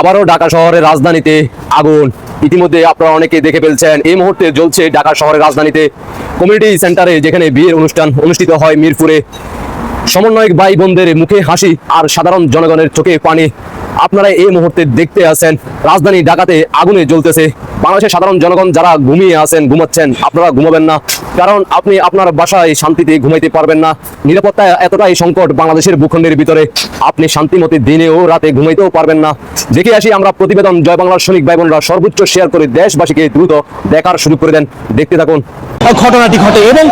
আবারও ঢাকা শহরের রাজধানীতে আগুন। ইতিমধ্যে আপনারা অনেকে দেখে ফেলছেন, এই মুহূর্তে জ্বলছে ঢাকা শহরের রাজধানীতে কমিউনিটি সেন্টারে যেখানে বিয়ের অনুষ্ঠান অনুষ্ঠিত হয় মিরপুরে। সমন্বয়ক ভাই বোনদের মুখে হাসি আর সাধারণ জনগণের চোখে পানি। আপনারা এই মুহূর্তে দেখতে আছেন, রাজধানী ঢাকাতে আগুনে জ্বলতেছে। বাংলাদেশের সাধারণ জনগণ যারা ঘুমিয়ে আছেন, ঘুমাচ্ছেন, আপনারা ঘুমাবেন না। কারণ আপনি আপনার বাসায় শান্তিতে ঘুমাইতে পারবেন না। নিরাপত্তা এতটাই সংকট বাংলাদেশের ভূখণ্ডের ভিতরে। আপনি শান্তিমতে ও রাতে ঘুমাইতেও পারবেন না। দেখে আসি আমরা প্রতিবেদন জয় বাংলার সৈনিক ভাই বোনরা সর্বোচ্চ শেয়ার করে দেশবাসীকে দ্রুত দেখার সুযোগ করে দেন। দেখতে থাকুন। ঘটনাটি ঘটে এবং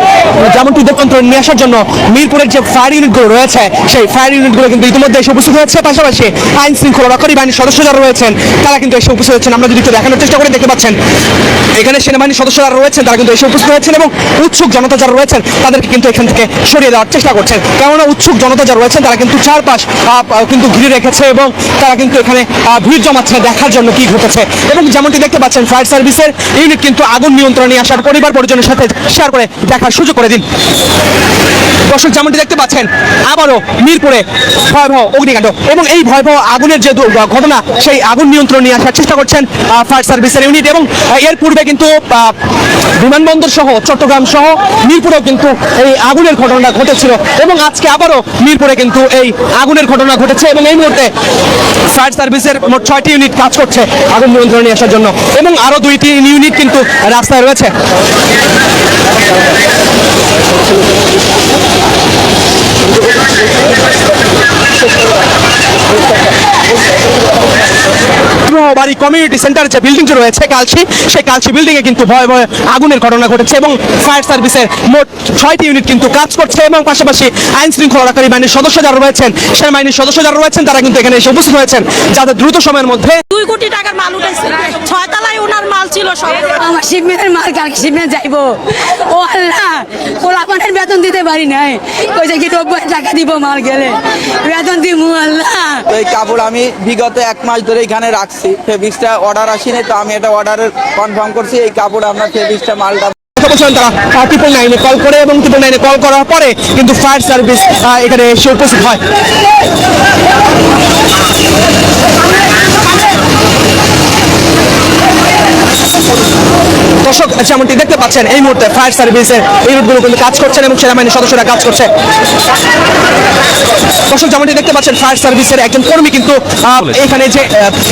যেমনটি দোকান্তর নিয়ে আসার জন্য মিরপুরের যে ফায়ার ইউনিটগুলো রয়েছে, সেই ফায়ার ইউনিটগুলো কিন্তু ইতিমধ্যে এসে উপস্থিত হয়েছে। পাশাপাশি আইন শৃঙ্খলা রক্ষাকারী বাহিনীর সদস্য যারা রয়েছেন, তারা কিন্তু এসে উপস্থিত হচ্ছেন আমরা যদি একটু দেখানোর চেষ্টা করে, দেখতে পাচ্ছেন, এখানে সেনাবাহিনীর সদস্যরা রয়েছেন, তারা কিন্তু এসে উপস্থিত হয়েছেন এবং উৎসুক জনতা যারা রয়েছেন, তাদেরকে কিন্তু এখান থেকে সরিয়ে দেওয়ার চেষ্টা করছেন। কেননা উৎসুক জনতা যারা রয়েছেন, তারা কিন্তু চারপাশ কিন্তু ঘিরে রেখেছে এবং তারা কিন্তু এখানে ভিড় জমাচ্ছে দেখার জন্য কি ঘটেছে। এবং যেমনটি দেখতে পাচ্ছেন, ফায়ার সার্ভিসের ইউনিট কিন্তু আগুন নিয়ন্ত্রণে আসার পরিবার পরিজনের সাথে শেয়ার করে দেখার সুযোগ করে দিন। দর্শক যেমনটি দেখতে পাচ্ছেন, আবারও মিরপুরে ভয়াবহ অগ্নিকাণ্ড এবং এই ভয়াবহ আগুনের যে ঘটনা, সেই আগুন নিয়ন্ত্রণ নিয়ে আসার চেষ্টা করছেন ফায়ার সার্ভিসের ইউনিট এবং এর পূর্বে কিন্তু বিমানবন্দর সহ চট্টগ্রাম সহ মিরপুরেও কিন্তু এই আগুনের ঘটনা ঘটেছিল এবং আজকে আবারও মিরপুরে কিন্তু এই আগুনের ঘটনা ঘটেছে এবং এই মুহূর্তে ফায়ার সার্ভিসের মোট ছয়টি ইউনিট কাজ করছে আগুন নিয়ন্ত্রণে নিয়ে আসার জন্য এবং আরও দুইটি ইউনিট কিন্তু রাস্তায় রয়েছে। বাড়ি কমিউনিটি সেন্টার যে বিল্ডিংটি রয়েছে কালচি, সেই বিল্ডিং এ কিন্তু ভয় ভয় আগুনের ঘটনা ঘটেছে এবং ফায়ার সার্ভিসের মোট ছয়টি ইউনিট কিন্তু কাজ করছে এবং পাশাপাশি আইন শৃঙ্খলা রক্ষাকারী বাহিনীর সদস্য যারা রয়েছেন সেনাবাহিনীর সদস্য যারা রয়েছেন তারা কিন্তু এখানে এসে উপস্থিত হয়েছেন যাতে দ্রুত সময়ের মধ্যে দুই কোটি টাকার মাল উঠেছে ছয় তলায় ওনার মাল ছিল সব। আমার শিবমের মাল কালকে শিবমে যাইবো। ও আল্লাহ পোলাপানের বেতন দিতে পারি নাই। কইছে কি নব্বই টাকা দিব মাল গেলে? বেতন দিব আল্লাহ। এই কাপড় আমি বিগত এক মাস ধরে এখানে রাখছি। ফেব্রিক্সটা অর্ডার আসেনি তো আমি এটা অর্ডারের কনফার্ম করছি এই কাপড় আপনার ফেব্রিক্সটা মালটা বলছিলেন তারা ট্রিপল নাইনে কল করে এবং ট্রিপল নাইনে কল করার পরে কিন্তু ফায়ার সার্ভিস এখানে এসে উপস্থিত হয়। যেমনটি দেখতে পাচ্ছেন, এই মুহূর্তে ফায়ার সার্ভিসের রুটগুলো কিন্তু কাজ করছেন এবং সেনাবাহিনীর সদস্যরা কাজ করছে। দর্শক, যেমনটি দেখতে পাচ্ছেন, ফায়ার সার্ভিসের একজন কর্মী কিন্তু এখানে যে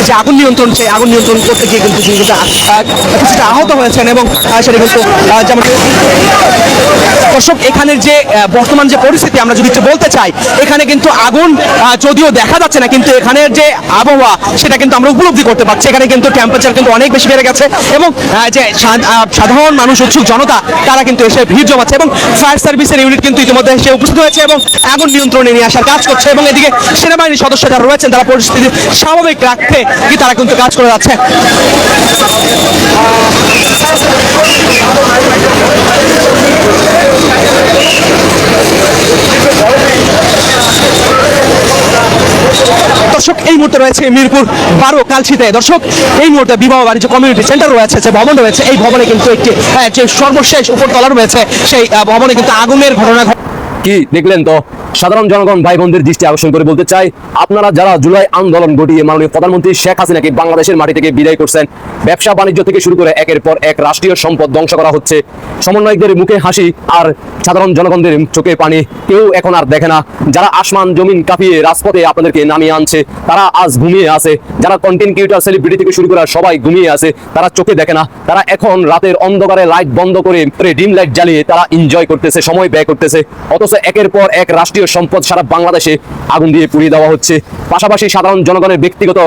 যে আগুন নিয়ন্ত্রণ, সেই আগুন নিয়ন্ত্রণ করতে গিয়ে কিন্তু কিছুটা আহত হয়েছেন এবং সেটা কিন্তু যেমন দর্শক, এখানের যে বর্তমান যে পরিস্থিতি, আমরা যদি একটু বলতে চাই, এখানে কিন্তু আগুন যদিও দেখা যাচ্ছে না, কিন্তু এখানের যে আবহাওয়া, সেটা কিন্তু আমরা উপলব্ধি করতে পারছি। এখানে কিন্তু টেম্পারেচার কিন্তু অনেক বেশি বেড়ে গেছে এবং যে সাধারণ মানুষ, উৎসুক জনতা, তারা কিন্তু এসে ভিড় জমাচ্ছে এবং ফায়ার সার্ভিসের ইউনিট কিন্তু ইতিমধ্যে এসে উপস্থিত হয়েছে এবং আগুন নিয়ন্ত্রণে নিয়ে আসার কাজ করছে এবং এদিকে সেনাবাহিনীর সদস্য যারা রয়েছেন, তারা পরিস্থিতি স্বাভাবিক রাখতে কি তারা কিন্তু কাজ করে যাচ্ছে? দর্শক, এই মুহূর্তে রয়েছে মিরপুর বারো কালচিতে দর্শক, এই মুহূর্তে বিবাহ বাণিজ্য কমিউনিটি সেন্টার রয়েছে, যে ভবন রয়েছে, এই ভবনে কিন্তু একটি যে সর্বশেষ উপরতলা রয়েছে, সেই ভবনে কিন্তু আগুনের ঘটনা ঘটে কি দেখলেন তো? সাধারণ জনগণ ভাই বোনদের দৃষ্টি আকর্ষণ করে বলতে চাই, আপনারা যারা জুলাই আন্দোলন ঘটিয়ে মাননীয় প্রধানমন্ত্রী শেখ হাসিনাকে বাংলাদেশের মাটি থেকে বিদায় করছেন, ব্যবসা বাণিজ্য থেকে শুরু করে একের পর এক রাষ্ট্রীয় সম্পদ ধ্বংস করা হচ্ছে। সমন্বয়কদের মুখে হাসি আর সাধারণ জনগণদের চোখে পানি কেউ এখন আর দেখে না। যারা আসমান জমিন কাঁপিয়ে রাজপথে আপনাদেরকে নামিয়ে আনছে, তারা আজ ঘুমিয়ে আছে। যারা কন্টেন্ট ক্রিয়েটার সেলিব্রিটি থেকে শুরু করে সবাই ঘুমিয়ে আছে, তারা চোখে দেখে না। তারা এখন রাতের অন্ধকারে লাইট বন্ধ করে ডিম লাইট জ্বালিয়ে তারা এনজয় করতেছে, সময় ব্যয় করতেছে। অথচ একের পর এক রাষ্ট্রীয় সম্পদ সারা বাংলাদেশে আগুন দিয়ে পুড়িয়ে দেওয়া হচ্ছে। পাশাপাশি সাধারণ জনগণের ব্যক্তিগত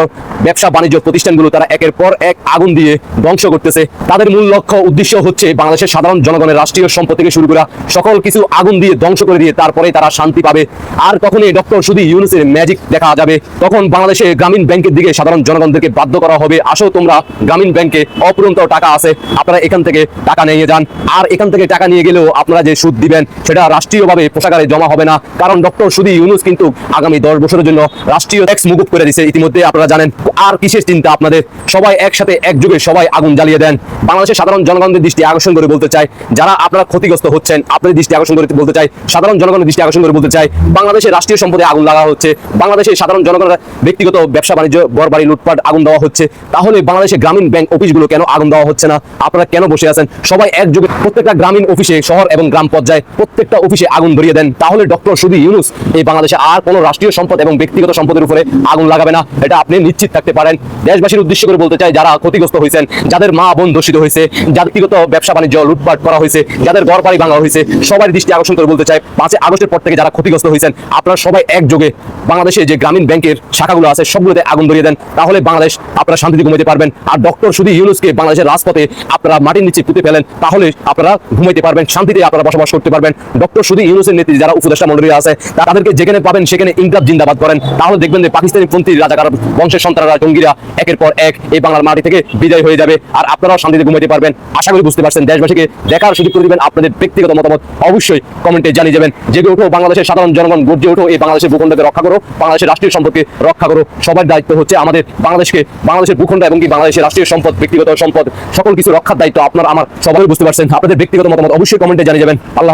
ব্যবসা বাণিজ্য প্রতিষ্ঠানগুলো তারা একের পর এক আগুন দিয়ে ধ্বংস করতেছে। তাদের মূল লক্ষ্য, উদ্দেশ্য হচ্ছে বাংলাদেশের সাধারণ জনগণের রাষ্ট্রীয় সম্পদ থেকে শুরু করা সকল কিছু আগুন দিয়ে ধ্বংস করে দিয়ে তারপরে তারা শান্তি পাবে। আর তখনই ডক্টর শুধু ইউনুসের ম্যাজিক দেখা যাবে। তখন বাংলাদেশে গ্রামীণ ব্যাংকের দিকে সাধারণ জনগণদেরকে বাধ্য করা হবে। আসো তোমরা, গ্রামীণ ব্যাংকে অপূরন্ত টাকা আছে। আপনারা এখান থেকে টাকা নিয়ে যান। আর এখান থেকে টাকা নিয়ে গেলেও আপনারা যে সুদ দিবেন, সেটা রাষ্ট্রীয়ভাবে পোশাকারে জমা হবে না। কারণ ডক্টর শুধু ইউনুস কিন্তু আগামী দশ বছরের জন্য রাষ্ট্রীয় ট্যাক্স মুকুব করে দিছে ইতিমধ্যে আপনারা জানেন, আর কিসের চিন্তা আপনাদের? সবাই একসাথে একযোগে সবাই আগুন জ্বালিয়ে দেন। বাংলাদেশের সাধারণ জনগণের দৃষ্টি আকর্ষণ করে বলতে চাই, যারা আপনারা ক্ষতিগ্রস্ত হচ্ছেন, আপনাদের দৃষ্টি আকর্ষণ করে বলতে চাই, সাধারণ জনগণের দৃষ্টি আকর্ষণ করে বলতে চাই বাংলাদেশের রাষ্ট্রীয় সম্পদে আগুন লাগা হচ্ছে, বাংলাদেশের সাধারণ জনগণের ব্যক্তিগত ব্যবসা বাণিজ্য ঘরবাড়ি লুটপাট, আগুন দেওয়া হচ্ছে, তাহলে বাংলাদেশের গ্রামীণ ব্যাংক অফিসগুলো কেন আগুন দেওয়া হচ্ছে না? আপনারা কেন বসে আছেন? সবাই একযোগে প্রত্যেকটা গ্রামীণ অফিসে, শহর এবং গ্রাম পর্যায়ে প্রত্যেকটা অফিসে আগুন ধরিয়ে দেন। তাহলে ডক্টর শুধু ইউনুস এই বাংলাদেশে আর কোনো রাষ্ট্রীয় সম্পদ এবং ব্যক্তিগত সম্পদের উপরে আগুন লাগাবে না, এটা আপনি নিশ্চিত থাকতে পারেন। দেশবাসীর উদ্দেশ্য করে বলতে চাই, যারা ক্ষতিগ্রস্ত হয়েছেন, যাদের মা বোন দূষিত হয়েছে ব্যক্তিগত ব্যবসা বাণিজ্য লুটপাট করা হয়েছে, যাদের ঘর বাড়ি ভাঙা হয়েছে সবার দৃষ্টি আকর্ষণ করে বলতে চাই, পাঁচই আগস্টের পর থেকে যারা ক্ষতিগ্রস্ত হয়েছেন, আপনারা সবাই একযোগে বাংলাদেশে যে গ্রামীণ ব্যাংকের শাখাগুলো আছে, সবগুলোতে আগুন ধরিয়ে দেন, তাহলে বাংলাদেশ আপনারা শান্তিতে ঘুমাইতে পারবেন। আর ডক্টর শুধু ইউনুসকে বাংলাদেশের রাজপথে আপনারা মাটির নিচে পুঁতে ফেলেন, তাহলে আপনারা ঘুমাইতে পারবেন, শান্তিতে আপনারা বসবাস করতে পারবেন। ডক্টর শুধু ইউনুসের নেতৃত্বে যারা উপদেষ্টা মন্ডলী আছে তাদেরকে যেখানে পাবেন সেখানে ইনকলাব জিন্দাবাদ করেন। তাহলে দেখবেন যে পাকিস্তানি পন্থী রাজাকার, বংশের সন্তানরা, জঙ্গিরা, একের পর এক এই বাংলার মাটি থেকে বিদায় হয়ে যাবে আর আপনারাও শান্তিতে ঘুমাইতে পারবেন। আশা করি বুঝতে পারছেন, দেশবাসীকে দেখার সুযোগ করে দিবেন আপনাদের ব্যক্তিগত মতামত অবশ্যই কমেন্টে জানিয়ে যাবেন। জেগে ওঠো বাংলাদেশের সাধারণ জনগণ, গর্জে ওঠো এই বাংলাদেশের ভূখণ্ডকে রক্ষা করো, বাংলাদেশের রাষ্ট্রীয় সম্পদকে রক্ষা করো। সবার দায়িত্ব হচ্ছে আমাদের বাংলাদেশকে, বাংলাদেশের ভূখণ্ড এবং কি বাংলাদেশের রাষ্ট্রীয় সম্পদ, ব্যক্তিগত সম্পদ, সকল কিছু রক্ষার দায়িত্ব আপনার, আমার, সবাই বুঝতে পারছেন। আপনাদের ব্যক্তিগত মতামত অবশ্যই কমেন্টে জানিয়ে যাবেন। আল্লাহ।